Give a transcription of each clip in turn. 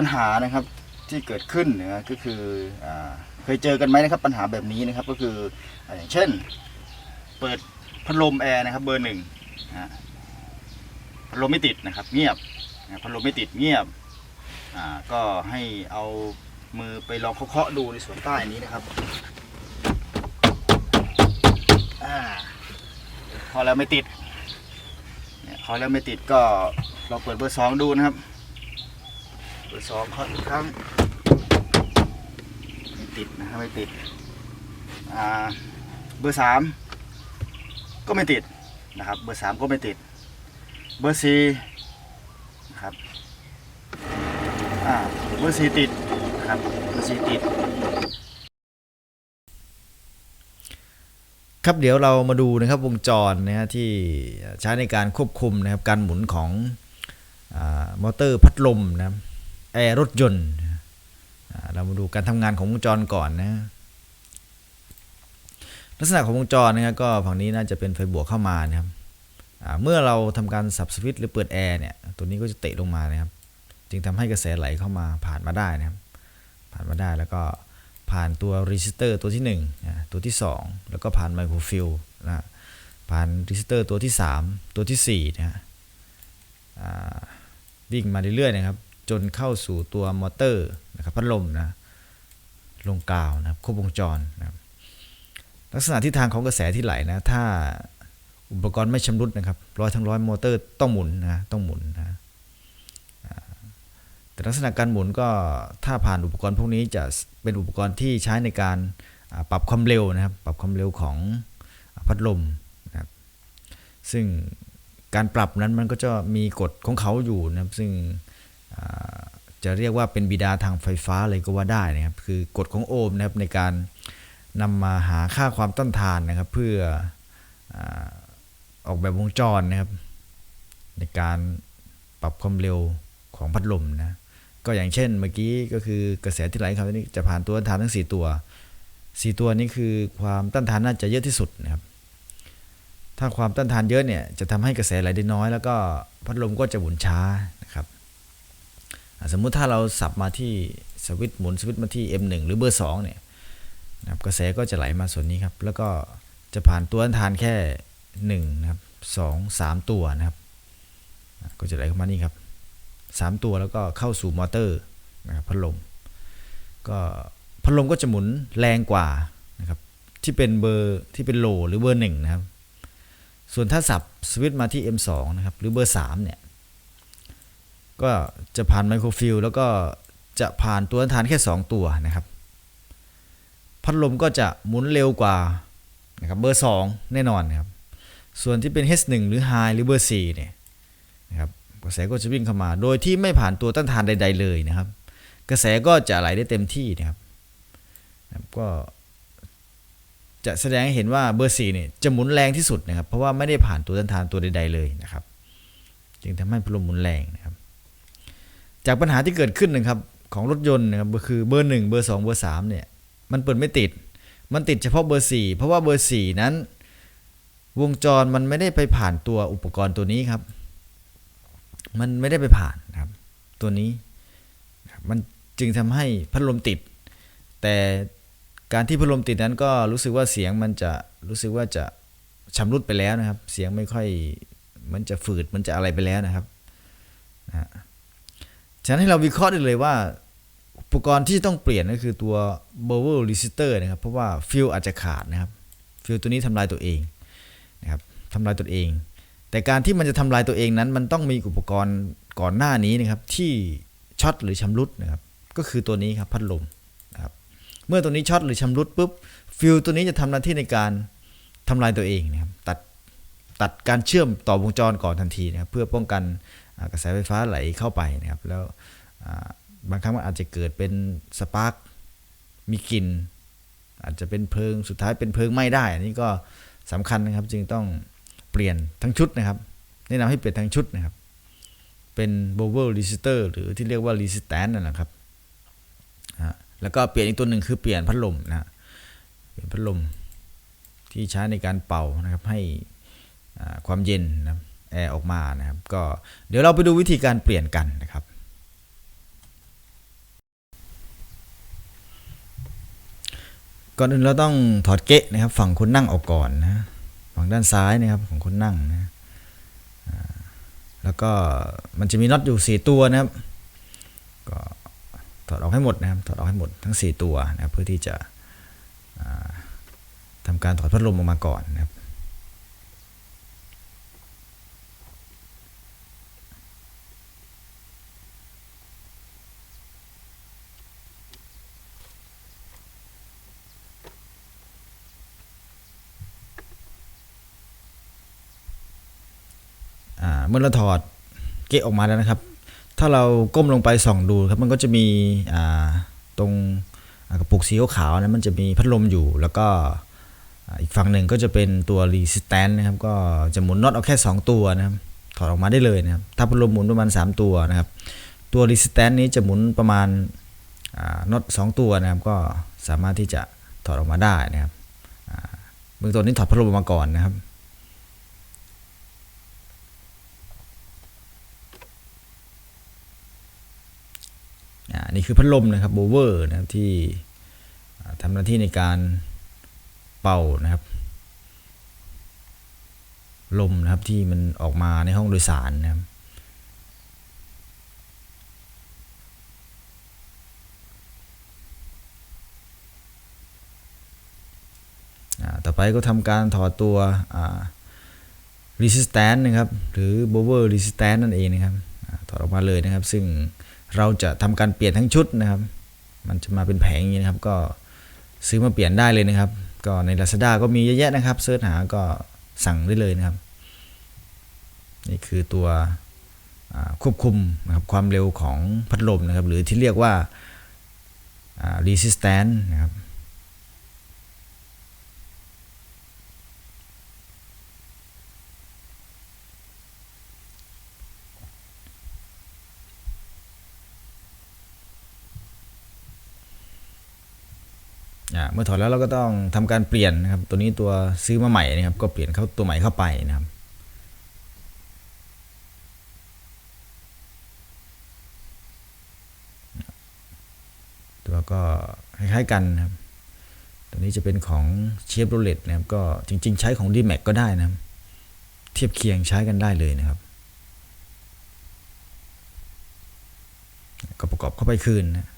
ปัญหานะครับที่เกิดขึ้นนะก็คืออเคยเจอกันไหมนะครับ ปัญหาแบบนี้นะครับก็คืออย่างเช่น เปิดพัดลมแอร์นะครับเบอร์หนึ่งพัดลมไม่ติดนะครับ เงียบพัดลมไม่ติดเงียบก็ให้เอามือไปลองเคาะๆดูในส่วนใต้นี้นะครับอพอแล้วไม่ติดเนี่ยพอแล้วไม่ติดก็ลองเปิดเบอร์สองดูนะครับ เบอร์สองเคาะอีกครั้งไม่ติดนะครับไม่ติดอ่าเบอร์สามก็ไม่ติดนะครับ เบอร์สามก็ไม่ติด เบอร์สี่นะครับอ่าเบอร์สี่ติดนะครับเบอร์สี่ติดครับเดี๋ยวเรามาดูนะครับวงจรนะฮะที่ใช้ในการควบคุมนะครับการหมุนของอมอเตอร์พัดลมนะครับ แอร์รถยนต์ เรามาดูการทำงานของวงจรก่อนนะลักษณะของวงจรนะครับก็ฝั่งนี้น่าจะเป็นไฟบวกเข้ามานะครับเมื่อเราทำการสับสวิตช์หรือเปิดแอร์เนี่ยตัวนี้ก็จะเตะลงมานะครับ จึงทำให้กระแสไหลเข้ามาผ่านมาได้นะครับ ผ่านมาได้แล้วก็ผ่านตัวรีสิสเตอร์ตัวที่1นะตัวที่ 2 แล้วก็ผ่านไมโครฟิลนะผ่านรีสิสเตอร์ตัวที่ 3 ตัวที่4นะฮะวิ่งมาเรื่อยๆนะครับ จนเข้าสู่ตัวมอเตอร์นะครับพัดลมนะลงกาวนะครับครบวงจรนะครับลักษณะทิศทางของกระแสที่ไหลนะ ถ้าอุปกรณ์ไม่ชำรุดนะครับร้อยทั้งร้อยมอเตอร์ต้องหมุนนะต้องหมุนนะแต่ลักษณะการหมุนก็ถ้าผ่านอุปกรณ์พวกนี้จะเป็นอุปกรณ์ที่ใช้ในการปรับความเร็วนะครับ ปรับความเร็วของพัดลมนะครับ ซึ่งการปรับนั้นมันก็จะมีกฎของเขาอยู่นะครับ ซึ่ง จะเรียกว่าเป็นบิดาทางไฟฟ้าเลยก็ว่าได้นะครับ คือกฎของโอห์มนะครับในการนำมาหาค่าความต้านทานนะครับ เพื่อออกแบบวงจรนะครับ ในการปรับความเร็วของพัดลมนะก็อย่างเช่นเมื่อกี้ก็คือกระแสที่ไหลเข้านี้จะผ่านตัวต้านทานทั้ง 4 ตัว 4 ตัวนี้คือความต้านทานน่าจะเยอะที่สุดนะครับ ถ้าความต้านทานเยอะเนี่ยจะทำให้กระแสไหลได้น้อย แล้วก็พัดลมก็จะหมุนช้า สมมุติถ้าเราสับมาที่สวิต์หมุนสวิต์มาที่ M1 หรือเบอร์2เนี่ยนะครับกระแสก็จะไหลมาส่วนนี้ครับ แล้วก็จะผ่านตัวต้านทานแค่1นะครับ2 3 ตัวนะครับ ก็จะไหลเข้ามานี่ครับสามตัวแล้วก็เข้าสู่มอเตอร์นะครับพัดลม ก็พัดลมก็จะหมุนแรงกว่านะครับที่เป็นเบอร์ที่เป็นโลหรือเบอร์หนึ่งนะครับ ส่วนถ้าสับสวิต์มาที่ M2 นะครับหรือเบอร์3เนี่ย ก็จะผ่านไมโครฟิลแล้วก็จะผ่านตัวต้านทานแค่ 2 ตัวนะครับ พัดลมก็จะหมุนเร็วกว่านะครับเบอร์ 2 แน่นอนนะครับ ส่วนที่เป็น H1 หรือ High หรือเบอร์4เนี่ยนะครับกระแสก็จะวิ่งเข้ามา โดยที่ไม่ผ่านตัวต้านทานใด ๆ เลยนะครับ กระแสก็จะไหลได้เต็มที่นะครับนะก็จะแสดงให้เห็นว่าเบอร์4เนี่ยจะหมุนแรงที่สุดนะครับ เพราะว่าไม่ได้ผ่านตัวต้านทานตัวใด ๆ เลยนะครับ จึงทำให้พัดลมหมุนแรงนะ จากปัญหาที่เกิดขึ้นนะครับของรถยนต์นะครับก็คือเบอร์1เบอร์2เบอร์3เนี่ยมันเปิดไม่ติด มันติดเฉพาะเบอร์4เพราะว่าเบอร์4นั้น วงจรมันไม่ได้ไปผ่านตัวอุปกรณ์ตัวนี้ครับ มันไม่ได้ไปผ่านครับตัวนี้ มันจึงทำให้พัดลมติด แต่การที่พัดลมติดนั้นก็รู้สึกว่าเสียงมันจะรู้สึกว่าจะชำรุดไปแล้วนะครับ เสียงไม่ค่อยมันจะฝืดมันจะอะไรไปแล้วนะครับนะ ฉะนั้นให้เราวิเคราะห์ได้เลยว่า อุปกรณ์ที่ต้องเปลี่ยนก็คือตัว b o w e r resistor นะครับ เพราะว่าฟิลอาจจะขาดนะครับฟิลตัวนี้ทำลายตัวเองนะครับทำลายตัวเอง แต่การที่มันจะทำลายตัวเองนั้น มันต้องมีอุปกรณ์ก่อนหน้านี้นะครับที่ช็อตหรือชำรุดนะครับก็คือตัวนี้ครับพัดลมนะครับเมื่อตัวนี้ช็อตหรือชำรุดปุ๊บฟิลตัวนี้จะทำหน้าที่ในการทำลายตัวเองนะครับตัดตัดการเชื่อมต่อวงจรก่อนทันทีนะครับเพื่อป้องกัน กระแสไฟฟ้าไหลเข้าไปนะครับแล้วบางครั้งมันอาจจะเกิดเป็นสปาร์กมีกลิ่นอาจจะเป็นเพลิงสุดท้ายเป็นเพลิงไหม้ได้ อันนี้ก็สำคัญนะครับ จึงต้องเปลี่ยนทั้งชุดนะครับ แนะนำให้เปลี่ยนทั้งชุดนะครับ เป็น b o w e r resistor หรือที่เรียกว่า resistance นั่นแหละครับแล้วก็เปลี่ยนอีกตัวหนึ่งคือเปลี่ยนพัดลมนะเปลี่ยนพัดลมที่ใช้ในการเป่านะครับให้ความเย็นนะครับ แอร์ออกมานะครับ ก็เดี๋ยวเราไปดูวิธีการเปลี่ยนกันนะครับ ก่อนอื่นเราต้องถอดเกะนะครับ ฝั่งคนนั่งออกก่อนนะฝั่งด้านซ้ายนะครับของคนนั่งนะแล้วก็มันจะมีน็อตอยู่ 4 ตัวนะครับ ก็ถอดออกให้หมดนะครับถอดออกให้หมดทั้ง 4 ตัวนะเพื่อที่จะทำการถอดพัดลมออกมาก่อนนะ เมื่อเราถอดเกะออกมาแล้วนะครับ ถ้าเราก้มลงไปส่องดูครับมันก็จะมีตรงกระปุกสีขาวนะมันจะมีพัดลมอยู่ แล้วก็อีกฝั่งหนึ่งก็จะเป็นตัวรีสแตนนะครับ ก็จะหมุนน็อตเอาแค่ 2 ตัวนะครับ ถอดออกมาได้เลยนะครับ ถ้าพัดลมหมุนประมาณ 3 ตัวนะครับ ตัวรีสแตนนี้จะหมุนประมาณน็อตสองตัวนะครับ ก็สามารถที่จะถอดออกมาได้นะครับเบื้องต้นนี้ถอดพัดลมออกมาก่อนนะครับ นี่คือพัดลมนะครับโบเวอร์นะครับที่อ่าทำหน้าที่ในการเป่านะครับ ลมนะครับที่มันออกมาในห้องโดยสารนะครับต่อไปก็ทำการถอดตัวอ่า resistance นะครับ หรือ blower resistance นั่นเองนะครับถอดออกมาเลยนะครับ ซึ่ง เราจะทำการเปลี่ยนทั้งชุดนะครับ มันจะมาเป็นแผงอย่างนี้นะครับ ก็ซื้อมาเปลี่ยนได้เลยนะครับ ก็ใน Lazada ก็มีเยอะแยะนะครับเสิร์ชหาก็สั่งได้เลยนะครับ นี่คือตัวควบคุมนะครับความเร็วของพัดลมนะครับ หรือที่เรียกว่า resistance นะครับ เมื่อถอดแล้วเราก็ต้องทำการเปลี่ยนนะครับ ตัวนี้ตัวซื้อมาใหม่นะครับ ก็เปลี่ยนเข้าตัวใหม่เข้าไปนะครับ ตัวก็คล้ายๆกันนะครับ ตัวนี้จะเป็นของเชฟโรเลตนะครับ ก็จริง ๆ ใช้ของ d m a x ก็ได้นะครับ เทียบเคียงใช้กันได้เลยนะครับ ก็ประกอบเข้าไปคืนนะ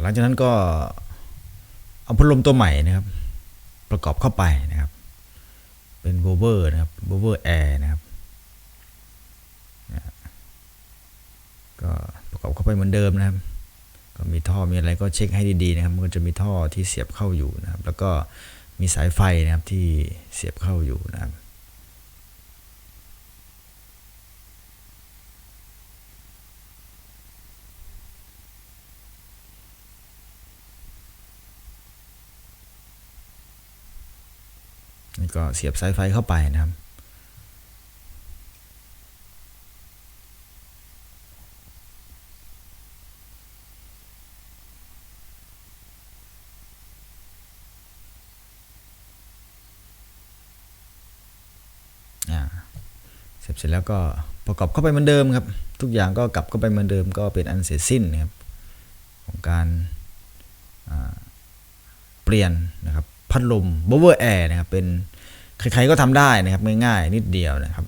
หลังจากนั้นก็เอาพัดลมตัวใหม่นะครับ ประกอบเข้าไปนะครับ เป็นโบเวอร์นะครับโบเวอร์แอร์นะครับก็ประกอบเข้าไปเหมือนเดิมนะครับ ก็มีท่อมีอะไรก็เช็คให้ดีๆนะครับ มันก็จะมีท่อที่เสียบเข้าอยู่นะครับ แล้วก็มีสายไฟนะครับที่เสียบเข้าอยู่นะครับ นี่ ก็เสียบสายไฟเข้าไปนะครับ เสร็จเสร็จแล้วก็ประกอบเข้าไปเหมือนเดิมครับ ทุกอย่างก็กลับเข้าไปเหมือนเดิมก็เป็นอันเสร็จสิ้นนะครับของการาเปลี่ยนนะครับพัดลม blower air นะครับเป็น ใครๆก็ทำได้นะครับง่ายๆนิดเดียวนะครับ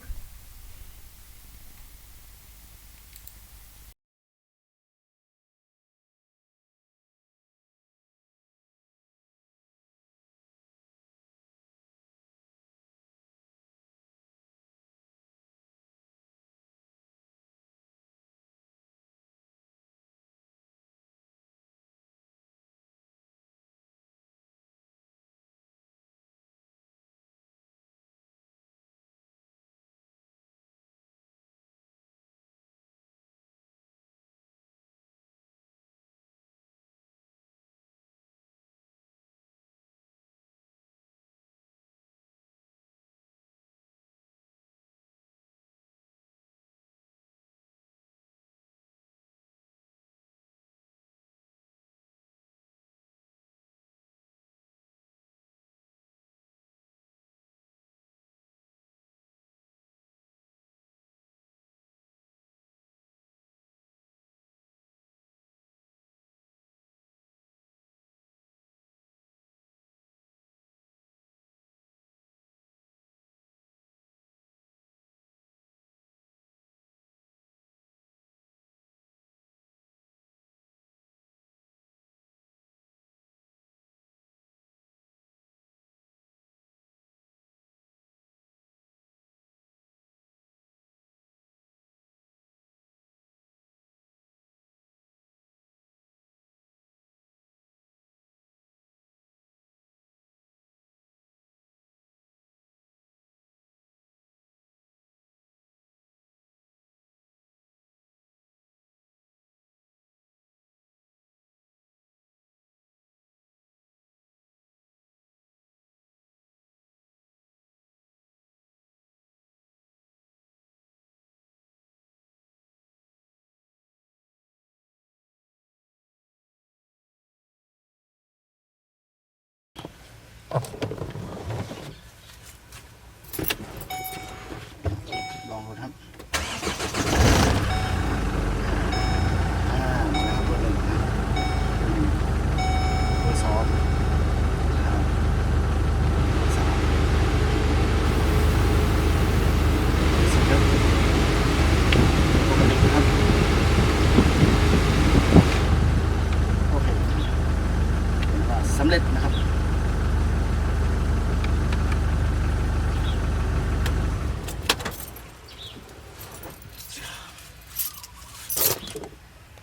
ค